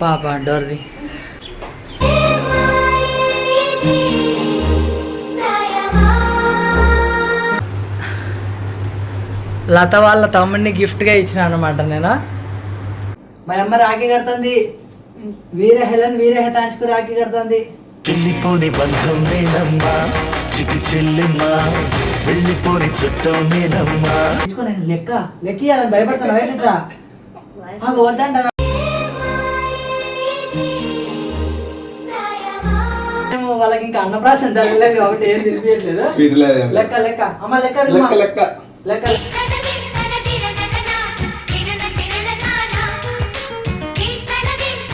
పాప డోర్ది లత వాళ్ళ తమ్ముడిని గిఫ్ట్గా ఇచ్చిన అనమాట నేను? మా అమ్మ రాఖీ కడుతుంది. వీర హెలన్ వీర హెతాన్స్కు రాఖీ కడుతుంది. చెల్లిపోని బంధం నేనమ్మా చిటి చెల్లిమ్మా వెళ్ళిపోని చుట్టం నేనమ్మా నేను లెక్క లెక్క ఇవ్వాలని భయపడతాను బయటరా మాకు వద్దంటారా వాళ్ళకి ఇంకా అన్నప్రాసం జరగలేదు కాబట్టి ఏం తినిపించట్లేదు స్వీట్ లేదేం లెక్క లెక్క. అమ్మ లెక్క లెక్క. లెక్క. లెక్క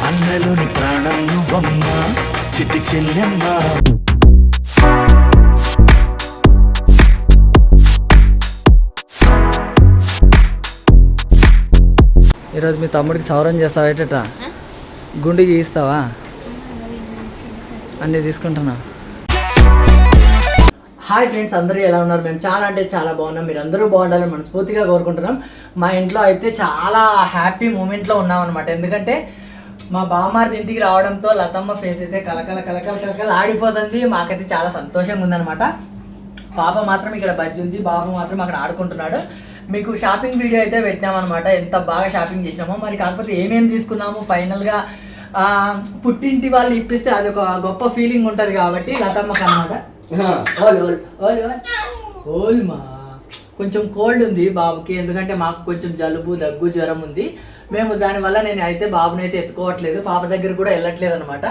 అన్నలోని ప్రాణం నువ్వమ్మా చిటి చెల్లెమ్మా. ఈరోజు మీ తమ్ముడికి సౌరం చేస్తావా ఏటట గుండు గీస్తావా అన్నీ తీసుకుంటున్నా. హాయ్ ఫ్రెండ్స్ అందరూ ఎలా ఉన్నారు? మేము చాలా అంటే చాలా బాగున్నాం. మీరు అందరూ బాగుండాలని మనస్ఫూర్తిగా కోరుకుంటున్నాం. మా ఇంట్లో అయితే చాలా హ్యాపీ మూమెంట్లో ఉన్నాం అనమాట ఎందుకంటే మా బామ్మారి ఇంటికి రావడంతో లతమ్మ ఫేస్ అయితే కలకల కలకల కలకల ఆడిపోతుంది. మాకైతే చాలా సంతోషంగా ఉందన్నమాట. పాప మాత్రం ఇక్కడ బజ్జి ఉంది. బాబు మాత్రం అక్కడ ఆడుకుంటున్నాడు. మీకు షాపింగ్ వీడియో అయితే పెట్టినామన్నమాట. ఎంత బాగా షాపింగ్ చేసినామో. మరి కాకపోతే ఏమేమి తీసుకున్నాము? ఫైనల్గా పుట్టింటి వాళ్ళు ఇప్పిస్తే అది ఒక గొప్ప ఫీలింగ్ ఉంటుంది కాబట్టి లతమ్మకి అనమాట కొంచెం కోల్డ్ ఉంది బాబుకి ఎందుకంటే మాకు కొంచెం జలుబు దగ్గు జ్వరం ఉంది. మేము దానివల్ల నేను అయితే బాబుని అయితే ఎత్తుకోవట్లేదు. పాప దగ్గర కూడా వెళ్ళట్లేదు అనమాట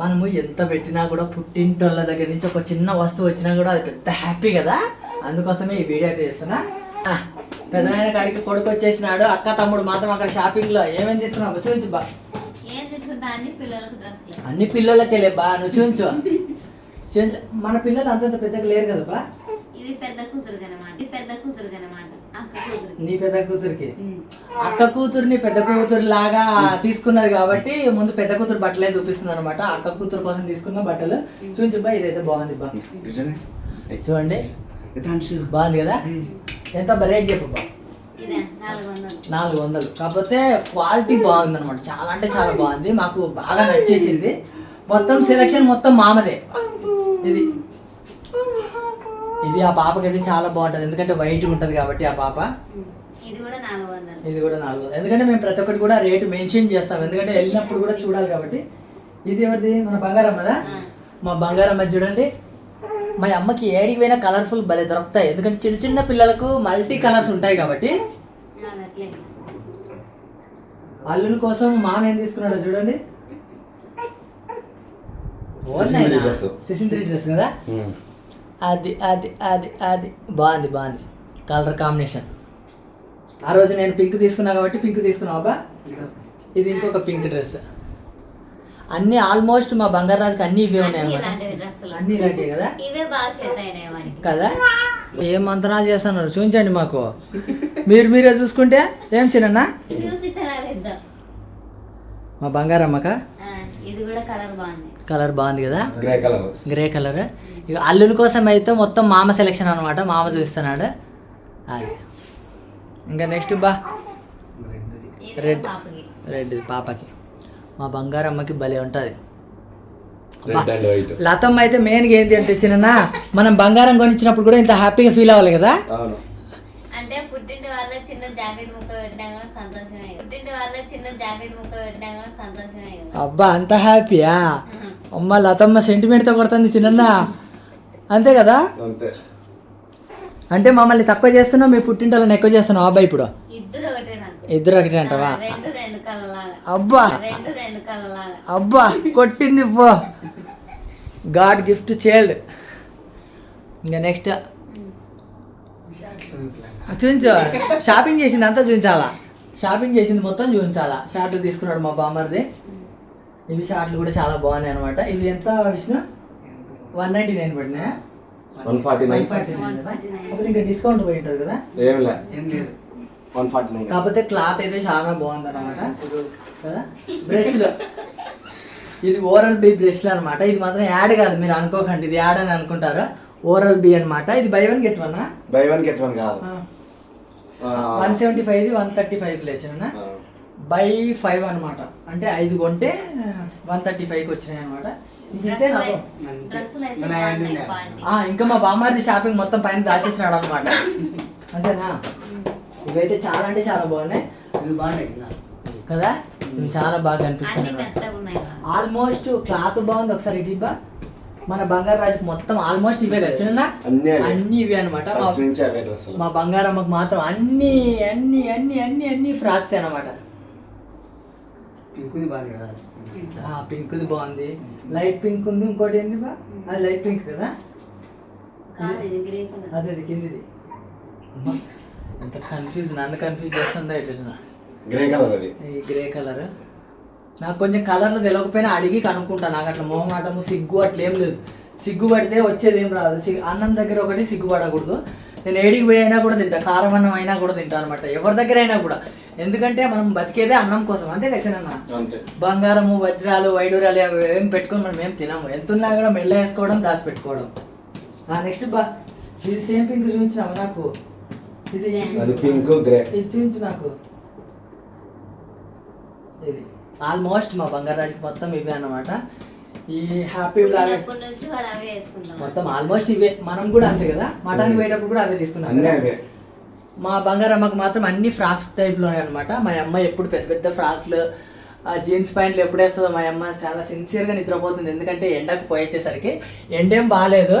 మనము ఎంత పెట్టినా కూడా పుట్టింటోళ్ళ దగ్గర నుంచి ఒక చిన్న వస్తువు వచ్చినా కూడా అది పెద్ద హ్యాపీ కదా. అందుకోసమే ఈ వీడియో అయితే చేస్తున్నా. పెద్దనాయన కాడికి కొడుకు వచ్చేసినాడు. అక్క తమ్ముడు మాత్రం అక్కడ షాపింగ్లో. ఏమేమి తీసుకున్నావు? చూపించు బా. అన్ని పిల్లలకు బా నువ్వు చూపించు. చూపించు. మన పిల్లలు అంతంత పెద్దగా లేరు కదా బా? పెద్ద కూతురు ఇది పెద్ద కూతురు నీ పెద్ద కూతురికి? అక్క కూతుర్ని పెద్ద కూతురు లాగా తీసుకున్నది కాబట్టి ముందు పెద్ద కూతురు బట్టలే చూపిస్తుంది అనమాట అక్క కూతురు కోసం తీసుకున్న బట్టలు. చూపించు బా ఇదైతే బాగుంది బా. చూడండి. బాగుంది కదా? ఎంత రేట్ చెప్పు బా. నాలుగు వందలు. కాకపోతే క్వాలిటీ బాగుంది అనమాట చాలా అంటే చాలా బాగుంది. మాకు బాగా నచ్చేసింది. మొత్తం సెలెక్షన్ మొత్తం మామదే. ఇది. ఇది ఆ పాపకి అయితే చాలా బాగుంటుంది. ఎందుకంటే వైట్ ఉంటుంది కాబట్టి ఆ పాప. ఇది కూడా నాలుగు వందలు. ఇది కూడా నాలుగు వందలు. ఎందుకంటే మేము ప్రతి ఒక్కటి కూడా రేటు మెన్షన్ చేస్తాం. ఎందుకంటే వెళ్ళినప్పుడు కూడా చూడాలి కాబట్టి. ఇది ఎవరిది? మన బంగారమ్మదా మా బంగారమ్మ చూడండి. మా అమ్మకి ఏడికి పోయినా కలర్ఫుల్ భలే దొరుకుతాయి. ఎందుకంటే చిన్న చిన్న పిల్లలకు మల్టీ కలర్స్ ఉంటాయి కాబట్టి. అల్లుని కోసం మామ ఏం తీసుకున్నాడో చూడండి. సిసింద్రి డ్రెస్. కదా? అది అది అది అది. బాగుంది బాగుంది. Colour combination. ఆ రోజు నేను పింక్ తీసుకున్నా కాబట్టి పింక్ తీసుకున్నావు అబ్బా. ఇది ఇంకొక పింక్ డ్రెస్. అన్ని ఆల్మోస్ట్ మా బంగారాజుకి అన్ని ఇవే ఉన్నాయి అన్ని ఇలాంటివి డ్రెస్సులు. అన్ని ఇలాంటివి కదా? కదా? ఏం మంత్రాలు చేస్తున్నారు? చూపించండి మాకు. మీరు మీరే చూసుకుంటే ఏం చిన్న మా బంగారమ్మక? ఇది కూడా కలర్ బాగుంది. కలర్ బాగుంది కదా? Grey colour. Grey colour. ఇక అల్లుని కోసం అయితే మొత్తం మామ సెలెక్షన్ అనమాట మామ చూస్తున్నాడు అది. ఇంకా నెక్స్ట్ బా. పాపకి రెడ్. పాపకి. మా బంగారమ్మకి భలే ఉంటుంది. రెడ్ లతమ్మ అయితే మెయిన్గా ఏంటి అంటే చిన్న మనం బంగారం కొనిచ్చినప్పుడు కూడా ఇంత హ్యాపీగా ఫీల్ అవ్వాలి కదా? అవును. అంటే పుట్టింటి వాళ్ళ చిన్న జాకెట్ ముక్క పెట్టినా కూడా సంతోషమే. పుట్టింటి వాళ్ళ చిన్న జాకెట్ ముక్క పెట్టినా కూడా సంతోషమే అబ్బా అంత హ్యాపీయా అమ్మ లతమ్మ సెంటిమెంట్తో కొడుతుంది చిన్న అంతే కదా? అంతే. అంటే మమ్మల్ని తక్కువ చేస్తున్నావు మీ పుట్టింటి వాళ్ళని ఎక్కువ చేస్తున్నావు. అబ్బాయి ఇప్పుడు. ఇద్దరు ఒకటే నాకు ఇద్దరు ఒకటి అంటావా? రెండు రెండు కళ్ళలాగా అబ్బా! రెండు రెండు కళ్ళలాగా అబ్బా! కొట్టింది పో. గాడ్ గిఫ్ట్ చైల్డ్ ఇంకా నెక్స్ట్. చూపించు. షాపింగ్ చేసింది అంతా చూపించాలా? షాపింగ్ చేసింది మొత్తం చూపించాలా? షార్ట్లు తీసుకున్నాడు మా బామ్మర్ది. ఇవి షార్ట్లు కూడా చాలా బాగున్నాయి అనమాట ఇవి ఎంత విష్ణు? వన్ నైంటీ నైన్ పడినా వన్ ఫార్టీ నైన్. ఇంకా డిస్కౌంట్ పోయి ఉంటుంది కదా? ఏం లే. వన్ ఫార్టీ నైన్ కాకపోతే క్లాత్ అయితే చాలా బాగుంది అనమాట కదా? బ్రష్లు ఇది ఓరల్ బి బ్రష్లు అనమాట ఇది మాత్రం యాడ్ కాదు మీరు అనుకోకండి. ఇది యాడ్ అని అనుకుంటారు? ఓరల్ బి అన్నమాట. ఇది buy one get one buy one get one కాదు. One seventy five one thirty five లేచిన. బై ఫైవ్ అనమాట అంటే ఐదు కొంటే వన్ థర్టీ ఫైవ్కి వచ్చినాయి అనమాట ఇంకా మా బామ్మారిది షాపింగ్ మొత్తం పైన దాచేసినాడు అనమాట అంతేనా? ఇవైతే చాలా అంటే చాలా బాగున్నాయి. ఇది బాగున్నాయి. కదా? ఇవి చాలా బాగా ఉన్నాయి ఆల్మోస్ట్ క్లాత్ బాగుంది ఒకసారి ఇటు. మన బంగారు రాజుకి మొత్తం ఆల్మోస్ట్ ఇవే కదా అన్నీ ఇవే అనమాట మా బంగారమ్మకు మాత్రం అన్ని అన్ని అన్ని అన్ని అన్ని ఫ్రాక్స్ అనమాట పింకుది బాగుంది కదా? పింక్ది బాగుంది. లైట్ పింక్ ఉంది ఇంకోటి ఏంది బా? అది లైట్ పింక్ కదా? అదే అది కిందిది. అమ్మా, ఎంత కన్ఫ్యూజ్ నన్ను కన్ఫ్యూజ్ చేస్తుందో ఎటు గ్రే కలర్ అది. ఈ గ్రే కలర్ నాకు కొంచెం కలర్లు తెలియకపోయినా అడిగి కనుక్కుంటా నాకు అట్లా మొహమాటము సిగ్గు అట్లా ఏం లేదు. సిగ్గు పడితే వచ్చేది ఏం రాదు. సిగ్గు అన్నం దగ్గర ఒకటి సిగ్గు పడకూడదు. నేను ఏడికి పోయి అయినా కూడా తింటా కారం అన్నం అయినా కూడా తింటా అనమాట ఎవరి దగ్గర అయినా కూడా. ఎందుకంటే మనం బతికేదే అన్నం కోసం. అంతే అంతే. బంగారము వజ్రాలు వైడూరాలు అవి ఏం పెట్టుకొని మనం ఏం తినము. ఎంత ఉన్నా కూడా మెల్ల వేసుకోవడం దాచిపెట్టుకోవడం. నెక్స్ట్ బా ఇది సేమ్ పింక్ చూపించినావు నాకు? అది పింక్ గ్రే చూపించు నాకు ఇది. ఆల్మోస్ట్ మా బంగారాజుకి మొత్తం ఇవే అన్నమాట. ఈ హ్యాపీ బ్లాగ్ మొత్తం ఆల్మోస్ట్ ఇవే. మనం కూడా అంతే కదా? మటన్ పోయేటప్పుడు కూడా అదే తీసుకున్నాం మా బంగారమ్మకి మాత్రం అన్ని ఫ్రాక్స్ టైప్లోనే అనమాట మా అమ్మ ఎప్పుడు పెద్ద పెద్ద ఫ్రాక్లు జీన్స్ ప్యాంట్లు ఎప్పుడు వేస్తుందో మా అమ్మ చాలా సిన్సియర్గా నిద్రపోతుంది. ఎందుకంటే ఎండకు పోయేసేసరికి ఎండేం బాగాలేదు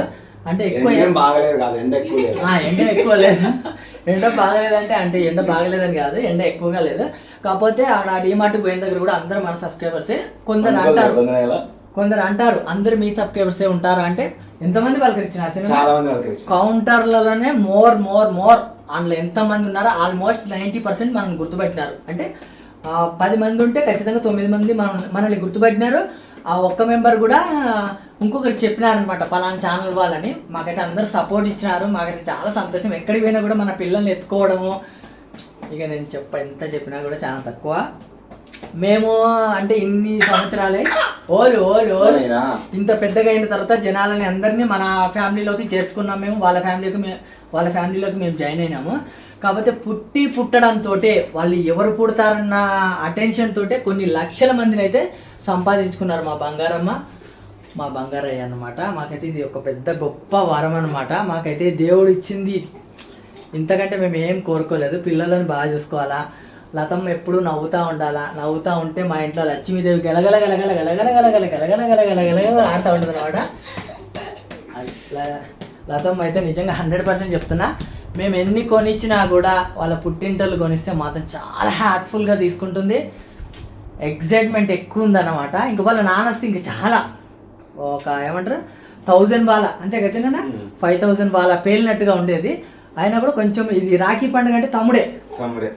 అంటే ఎక్కువ ఏం బాగలేదు కాదు ఎండ ఎక్కువ లేదు. ఆ, ఎండ ఎక్కువ లేదు. ఎండ బాగలేదంటే అంటే ఎండ బాగలేదని కాదు ఎండ ఎక్కువగా లేదు. కాకపోతే ఆడ డిమార్ట్ పోయిన దగ్గర కూడా అందరూ మన సబ్స్క్రైబర్సే. కొందరు అంటారు? కొందరు అంటారు అందరు మీ సబ్స్క్రైబర్సే ఉంటారు అంటే ఎంతమంది వాళ్ళకి కౌంటర్లలోనే మోర్ మోర్ మోర్. అందులో ఎంతమంది ఉన్నారో ఆల్మోస్ట్ నైంటీ పర్సెంట్ మనల్ని గుర్తుపట్టినారు. అంటే ఆ, పది మంది ఉంటే ఖచ్చితంగా తొమ్మిది మంది మన మనల్ని గుర్తుపట్టినారు. ఆ ఒక్క మెంబర్ కూడా ఇంకొకరు చెప్పినారనమాట పలానా ఛానల్ వాళ్ళని. మాకైతే అందరు సపోర్ట్ ఇచ్చినారు. మాకైతే చాలా సంతోషం. ఎక్కడికి పోయినా కూడా మన పిల్లల్ని ఎత్తుకోవడము. ఇక నేను చెప్ప ఎంత చెప్పినా కూడా చాలా తక్కువ. మేము అంటే ఇన్ని సంవత్సరాలే ఓలు ఓలు ఓలు? ఇంత పెద్దగా అయిన తర్వాత జనాలని అందరినీ మన ఫ్యామిలీలోకి చేర్చుకున్నాం మేము. వాళ్ళ ఫ్యామిలీకి మే వాళ్ళ ఫ్యామిలీలోకి మేము జాయిన్ అయినాము. కాకపోతే పుట్టి పుట్టడంతో వాళ్ళు ఎవరు పుడతారన్న అటెన్షన్ తోటే కొన్ని లక్షల మందిని అయితే సంపాదించుకున్నారు మా బంగారమ్మ. మా బంగారయ్య అన్నమాట. మాకైతే ఇది ఒక పెద్ద గొప్ప వరం అనమాట మాకైతే దేవుడు ఇచ్చింది ఇంతకంటే మేము ఏం కోరుకోలేదు. పిల్లలను బాగా చూసుకోవాలా. లతమ్మ ఎప్పుడు నవ్వుతూ ఉండాలా? నవ్వుతూ ఉంటే మా ఇంట్లో లక్ష్మీదేవి గలగల గలగల గలగల గలగల గలగల గలగల గలగల ఆడుతూ ఉంటుంది అనమాట లతమ్మ అయితే నిజంగా హండ్రెడ్ పర్సెంట్ చెప్తున్నా. మేము ఎన్ని కొనిచ్చినా కూడా వాళ్ళ పుట్టింటలు కొనిస్తే మాత్రం చాలా హ్యాట్ఫుల్గా తీసుకుంటుంది. ఎగ్జైట్మెంట్ ఎక్కువ ఉందన్నమాట ఇంక వాళ్ళ నాన్న వస్తే ఇంక చాలా ఒక ఏమంటారు? థౌజండ్ బాల. అంతే కదా చిన్న ఫైవ్ థౌజండ్ బాల పేలినట్టుగా ఉండేది. అయినా కూడా కొంచెం ఇది రాఖీ పండుగ అంటే తమ్ముడే. తమ్ముడే.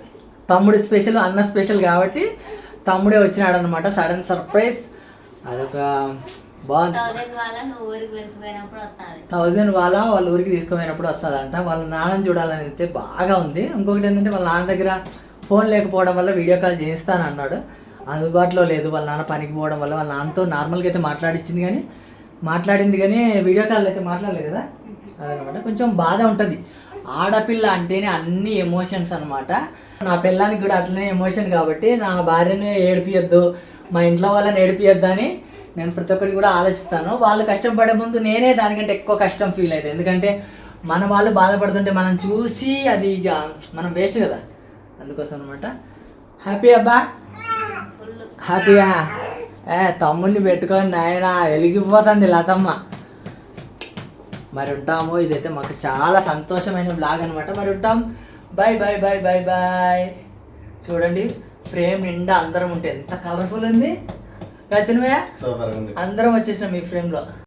తమ్ముడు స్పెషల్ అన్న స్పెషల్ కాబట్టి తమ్ముడే వచ్చినాడు అనమాట సడన్ సర్ప్రైజ్. అదొక బాగుంది. వస్తుంది. థౌజండ్ వాళ్ళ వాళ్ళ ఊరికి తీసుకుపోయినప్పుడు వస్తుందంట. వాళ్ళ నాన్నని చూడాలని అయితే బాగా ఉంది. ఇంకొకటి ఏంటంటే వాళ్ళ నాన్న దగ్గర ఫోన్ లేకపోవడం వల్ల వీడియో కాల్ చేస్తాను అన్నాడు అందుబాటులో లేదు. వాళ్ళ నాన్న పనికి పోవడం వల్ల వాళ్ళ నాన్నతో నార్మల్గా అయితే మాట్లాడించింది కానీ మాట్లాడింది కానీ వీడియో కాల్ అయితే మాట్లాడలేదు కదా? అదనమాట. కొంచెం బాధ ఉంటుంది. ఆడపిల్ల అంటేనే అన్ని ఎమోషన్స్ అనమాట నా పిల్లానికి కూడా అట్లనే ఎమోషన్ కాబట్టి నా భార్యని ఏడిపియొద్దు మా ఇంట్లో వాళ్ళని ఏడిపియొద్దు అని నేను ప్రతి ఒక్కటి కూడా ఆలోచిస్తాను. వాళ్ళు కష్టపడే ముందు నేనే దానికంటే ఎక్కువ కష్టం ఫీల్ అవుతుంది ఎందుకంటే మన వాళ్ళు బాధపడుతుంటే మనం చూసి అది ఇక మనం వేస్ట్ కదా. అందుకోసం అనమాట హ్యాపీ అబ్బా? హ్యాపీయా ఏ తమ్ముడిని పెట్టుకొని నాయన వెలిగిపోతుంది లతమ్మ. మరి ఉంటాము. ఇదైతే మాకు చాలా సంతోషమైన బ్లాగ్ అనమాట మరి ఉంటాం. Bye bye bye bye bye చూడండి ఫ్రేమ్ నిండా అందరం ఉంటే ఎంత కలర్ఫుల్ ఉంది. ఉంది. అందరం వచ్చేసాం ఈ ఫ్రేమ్లో